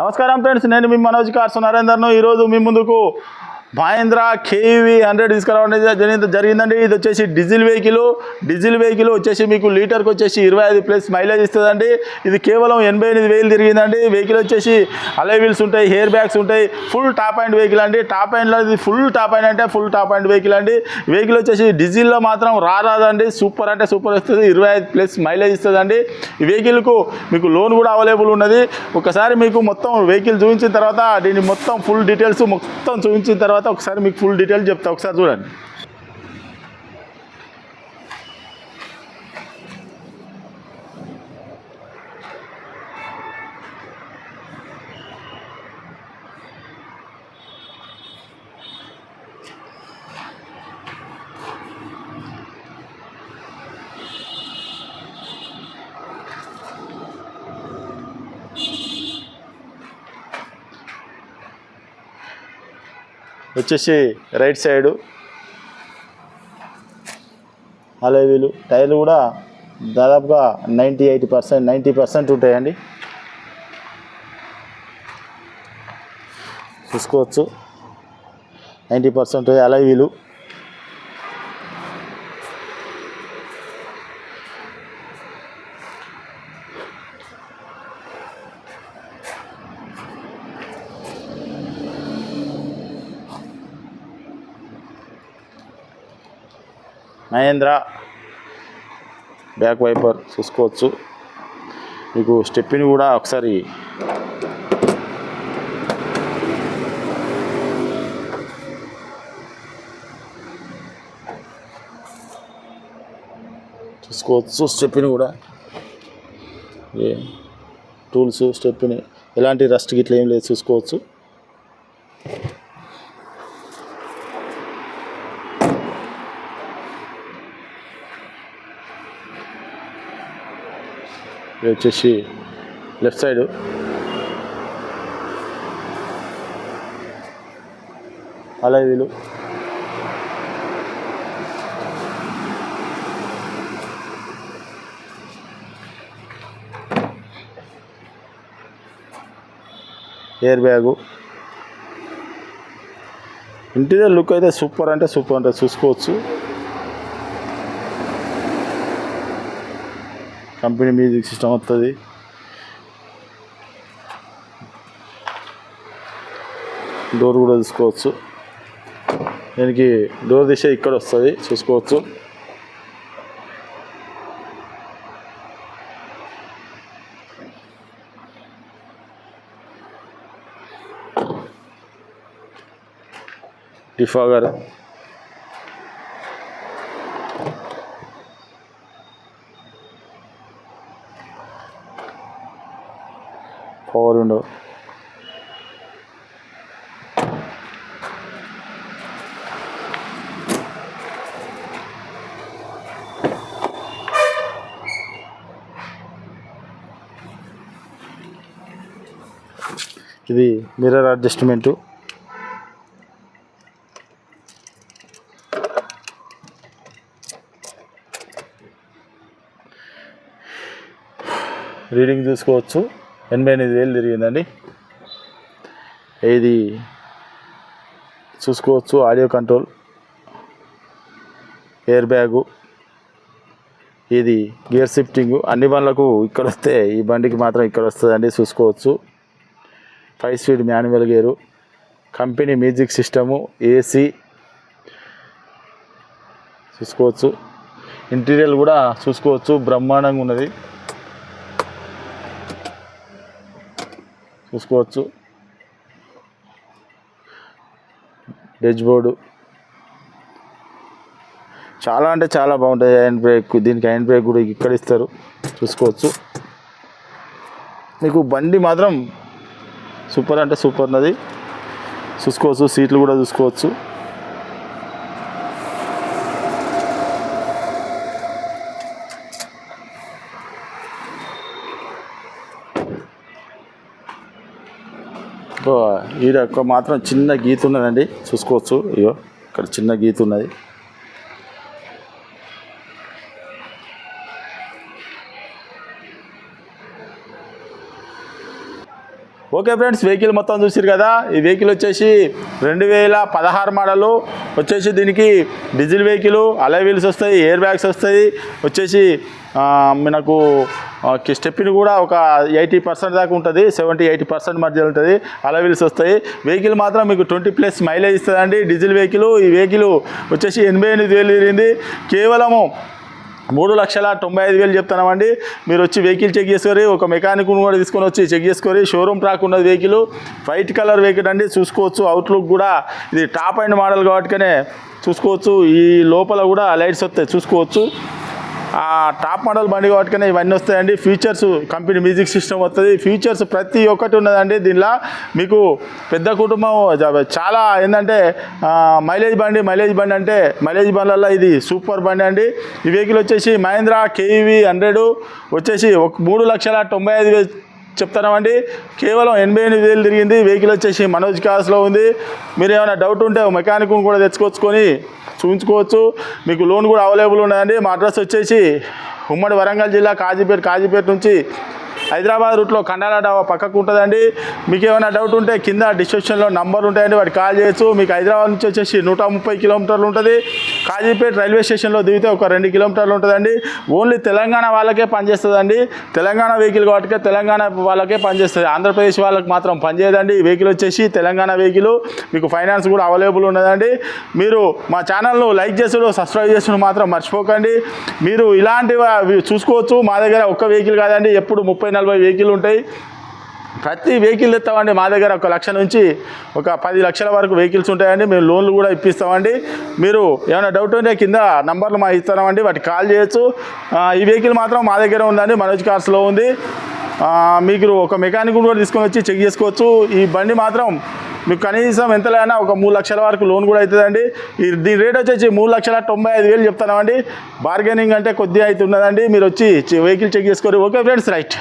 నమస్కారం ఫ్రెండ్స్ నేను మీ మనోజ్ కార్స్ నరేందర్ను. ఈరోజు మీ ముందుకు మహేంద్ర కేవీ హండ్రెడ్ తీసుకురావడం జరిగింది జరిగిందండి. ఇది వచ్చేసి డీజిల్ వెహికల్. డీజిల్ వెహికల్ వచ్చేసి మీకు లీటర్కి వచ్చేసి ఇరవై ఐదు ప్లస్ మైలేజ్ ఇస్తుందండి. ఇది కేవలం ఎనభై ఎనిమిది వేలు తిరిగిందండి. వెహికల్ వచ్చేసి అలై వీల్స్ ఉంటాయి హెయిర్ బ్యాగ్స్ ఉంటాయి. ఫుల్ టాప్ అండ్ వెహికల్ అండి. టాప్ అండ్లో ఇది ఫుల్ టాప్ అండ్ అంటే ఫుల్ టాప్ అండ్ వెహికల్ అండి. వెహికల్ వచ్చేసి డీజిల్లో మాత్రం రారాదండి సూపర్ అంటే సూపర్ వస్తుంది. ఇరవై ఐదు ప్లస్ మైలేజ్ ఇస్తుందండి. ఈ వెహికల్కు మీకు లోన్ కూడా అవైలబుల్ ఉన్నది. ఒకసారి మీకు మొత్తం వెహికల్ చూపించిన తర్వాత దీని మొత్తం ఫుల్ డీటెయిల్స్ మొత్తం చూపించిన తర్వాత ఒకసారి మీకు ఫుల్ డీటెయిల్ చెప్తా. ఒకసారి చూడండి. వచ్చేసి రైట్ సైడు. అలవీలు టైర్లు కూడా దాదాపుగా ninety eighty percent ninety percent ఉంటాయండి. చూసుకోవచ్చు. Ninety percent అలవీలు. Mahindra. Back wiper చూసుకోవచ్చు. మీకు స్టెప్ని కూడా ఒకసారి చూసుకోవచ్చు స్టెప్ని కూడా. ఏ టూల్స్ స్టెప్ని ఎలాంటి రస్ట్ గిట్ల ఏం లేదు చూసుకోవచ్చు. ఇది వచ్చేసి లెఫ్ట్ సైడు. అలా wheel. Air bag. Interior look అయితే సూపర్ అంటే సూపర్ అంటే చూసుకోవచ్చు. కంపెనీ మ్యూజిక్ సిస్టమ్ వస్తుంది డోర్ కూడా తీసుకోవచ్చు దీనికి డోర్ దిశ ఇక్కడ వస్తుంది చూసుకోవచ్చు. డిఫాగర్ పవర్ ఉండవు ఇది మిర్రర్ అడ్జస్ట్మెంటు రీడింగ్ చూసుకోవచ్చు ఎనభై ఎనిమిది వేలు తిరిగిందండి. ఇది చూసుకోవచ్చు ఆడియో కంట్రోల్ ఎయిర్ బ్యాగు ఇది గేర్ షిఫ్టింగ్ అన్ని బండ్లకు ఇక్కడ వస్తే ఈ బండికి మాత్రం ఇక్కడ వస్తుందండి చూసుకోవచ్చు. Five speed manual gear company music system AC చూసుకోవచ్చు. ఇంటీరియర్ కూడా చూసుకోవచ్చు బ్రహ్మాండంగా ఉన్నది. చూసుకోవచ్చు. డెచ్ బోర్డు చాలా అంటే చాలా బాగుంటుంది హ్యాండ్ బ్రేక్ దీనికి హ్యాండ్ బ్రేక్ కూడా ఇక్కడ ఇస్తారు. చూసుకోవచ్చు. మీకు బండి మాత్రం సూపర్ అంటే సూపర్ ఉన్నది. చూసుకోవచ్చు. సీట్లు కూడా చూసుకోవచ్చు. ఈడ ఒక మాత్రం చిన్న గీత ఉన్నదండి. చూసుకోవచ్చు. ఇగో ఇక్కడ చిన్న గీత ఉన్నది. ఓకే ఫ్రెండ్స్ వెహికల్ మొత్తం చూసారు కదా? ఈ వెహికల్ వచ్చేసి రెండు వేల పదహారు మోడలు వచ్చేసి దీనికి డీజిల్ వెహికల్ అలై వీల్స్ వస్తాయి ఎయిర్ బ్యాగ్స్ వస్తాయి. వచ్చేసి మనకు స్టెప్ని కూడా ఒక ఎయిటీ పర్సెంట్ దాకా ఉంటుంది సెవెంటీ ఎయిటీ పర్సెంట్ మధ్య ఉంటుంది. అలై వీల్స్ వస్తాయి. వెహికల్ మాత్రం మీకు ట్వంటీ ప్లస్ మైలేజ్ ఇస్తుందండి. డీజిల్ వెహికల్ ఈ వెహికల్ వచ్చేసి ఎనభై ఎనిమిది వేలు తిరిగింది కేవలము మూడు లక్షల తొంభై ఐదు వేలు చెప్తున్నామండి. మీరు వచ్చి వెహికల్ చెక్ చేసుకొని ఒక మెకానిక్ కూడా తీసుకొని వచ్చి చెక్ చేసుకొని షోరూమ్ ట్రాక్ ఉన్నది వెహికల్ వైట్ కలర్ వెహికల్ అండి. చూసుకోవచ్చు అవుట్లుక్ కూడా ఇది టాప్ అండ్ మోడల్ కాబట్టికనే చూసుకోవచ్చు. ఈ లోపల కూడా లైట్స్ వస్తాయి చూసుకోవచ్చు. ఆ టాప్ మోడల్ బండి కాబట్టి ఇవన్నీ వస్తాయండి. ఫీచర్స్ కంపెనీ మ్యూజిక్ సిస్టమ్ వస్తుంది. ఫీచర్స్ ప్రతి ఒక్కటి ఉన్నదండి దీనిలో. మీకు పెద్ద కుటుంబం చాలా ఏంటంటే మైలేజ్ బండి మైలేజ్ బండి అంటే మైలేజ్ బండ్లలో ఇది సూపర్ బండి అండి. ఈ వెహికల్ వచ్చేసి మహేంద్ర కేవీ హండ్రెడ్ వచ్చేసి ఒక మూడు లక్షల తొంభై ఐదు వేలు చెప్తున్నామండి కేవలం ఎనభై ఎనిమిది వేలు తిరిగింది. వెహికల్ వచ్చేసి మనోజ్ కార్స్లో ఉంది. మీరు ఏమైనా డౌట్ ఉంటే మెకానిక్ కూడా తెచ్చుకొచ్చుకొని చూపించుకోవచ్చు. మీకు లోన్ కూడా అవైలబుల్ ఉన్నాయండి. మా అడ్రస్ వచ్చేసి ఉమ్మడి వరంగల్ జిల్లా కాజీపేట కాజీపేట నుంచి హైదరాబాద్ రూట్లో కండాల డాబా పక్కకు ఉంటుందండి. మీకు ఏమైనా డౌట్ ఉంటే కింద డిస్క్రిప్షన్లో నంబర్ ఉంటాయండి. వాటికి కాల్ చేయొచ్చు. మీకు హైదరాబాద్ నుంచి వచ్చేసి నూట ముప్పై కిలోమీటర్లు ఉంటుంది. కాజీపేట రైల్వే స్టేషన్లో దిగితే ఒక రెండు కిలోమీటర్లు ఉంటుందండి. ఓన్లీ తెలంగాణ వాళ్ళకే పనిచేస్తుందండి. తెలంగాణ వెహికల్ కాబట్టి తెలంగాణ వాళ్ళకే పనిచేస్తుంది. ఆంధ్రప్రదేశ్ వాళ్ళకి మాత్రం పనిచేయదండి. ఈ వెహికల్ వచ్చేసి తెలంగాణ వెహికల్. మీకు ఫైనాన్స్ కూడా అవైలబుల్ ఉన్నదండి. మీరు మా ఛానల్ను లైక్ చేసుడు సబ్స్క్రైబ్ చేసుడు మాత్రం మర్చిపోకండి. మీరు ఇలాంటివి చూసుకోవచ్చు. మా దగ్గర ఒక్క వెహికల్ కాదండి. ఎప్పుడు ముప్పై నలభై వెహికల్ ఉంటాయి. ప్రతి వెహికల్ ఇస్తామండి మా దగ్గర ఒక లక్ష నుంచి ఒక పది లక్షల వరకు వెహికల్స్ ఉంటాయండి. మేము లోన్లు కూడా ఇప్పిస్తామండి. మీరు ఏమైనా డౌట్ ఉంటే కింద నంబర్లు మా ఇస్తామండి వాటికి కాల్ చేయొచ్చు. ఈ వెహికల్ మాత్రం మా దగ్గర ఉందండి. మనోజ్ కార్స్లో ఉంది. మీకు ఒక మెకానిక్ కూడా తీసుకొని వచ్చి చెక్ చేసుకోవచ్చు. ఈ బండి మాత్రం మీకు కనీసం ఎంతలైనా ఒక మూడు లక్షల వరకు లోన్ కూడా అవుతుందండి. ఈ దీని రేట్ వచ్చేసి మూడు లక్షల తొంభై ఐదు వేలు చెప్తామండి బార్గెనింగ్ అంటే కొద్దిగా అయితే ఉన్నదండి మీరు వచ్చి వెహికల్ చెక్ చేసుకోరు ఓకే ఫ్రెండ్స్ రైట్.